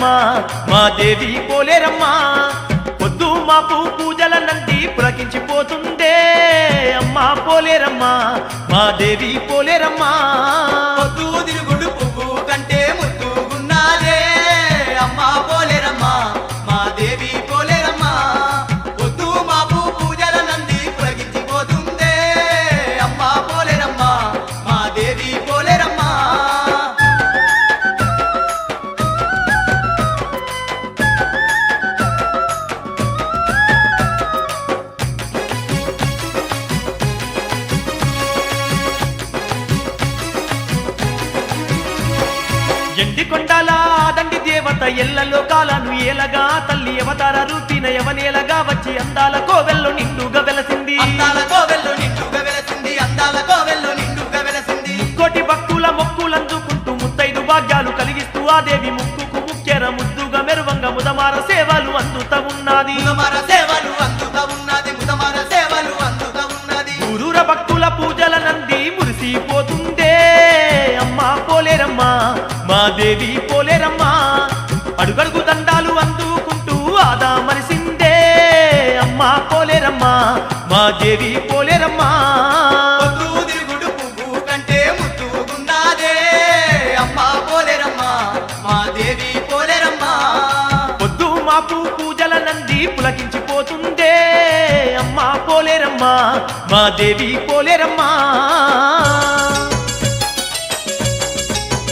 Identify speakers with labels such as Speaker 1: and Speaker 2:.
Speaker 1: పోలేరమ్మా మా దేవి పోలేరమ్మా పొద్దు మాపు పూజల నంది పులకించిపోతుందే. అమ్మా పోలేరమ్మా మా దేవి పోలేరమ్మా ఎండి కొండల దండి దేవత ఎల్ల లోకాలను ఏలగా తల్లి అవతార రూపిన యవనేలగా వచ్చి అందాల కోవెల్లో నిండుగా వెలసింది.
Speaker 2: అందాల కోవెల్లో నిండుగా వెలసింది అందాల కోవెల్లో నిండుగా వెలసింది.
Speaker 1: కోటి భక్తుల మొక్కులందుకుంటూ ముత్తైదు భాగ్యాలు కలిగిస్తూ ఆ దేవి ముక్కుకు ముక్కెర ముద్దుగా మెరువంగ ముదమార సేవలు అందుత ఉన్నది.
Speaker 2: ముదమర సేవలు అందుతా ఉన్నది ముదమర సేవలు అందుతా ఉన్నది.
Speaker 1: ఊరూర భక్తుల పూజల నంది మురిసిపోతుందే దేవి పోలేరమ్మా. అడుగడుగు దండాలు అందుకుంటూ ఆదా మరిసిందే అమ్మా పోలేరమ్మా. మా దేవి పోలేరమ్మా. పూజల నంది పులకించిపోతుందే. అమ్మా పోలేరమ్మా. మా దేవి పోలేరమ్మా.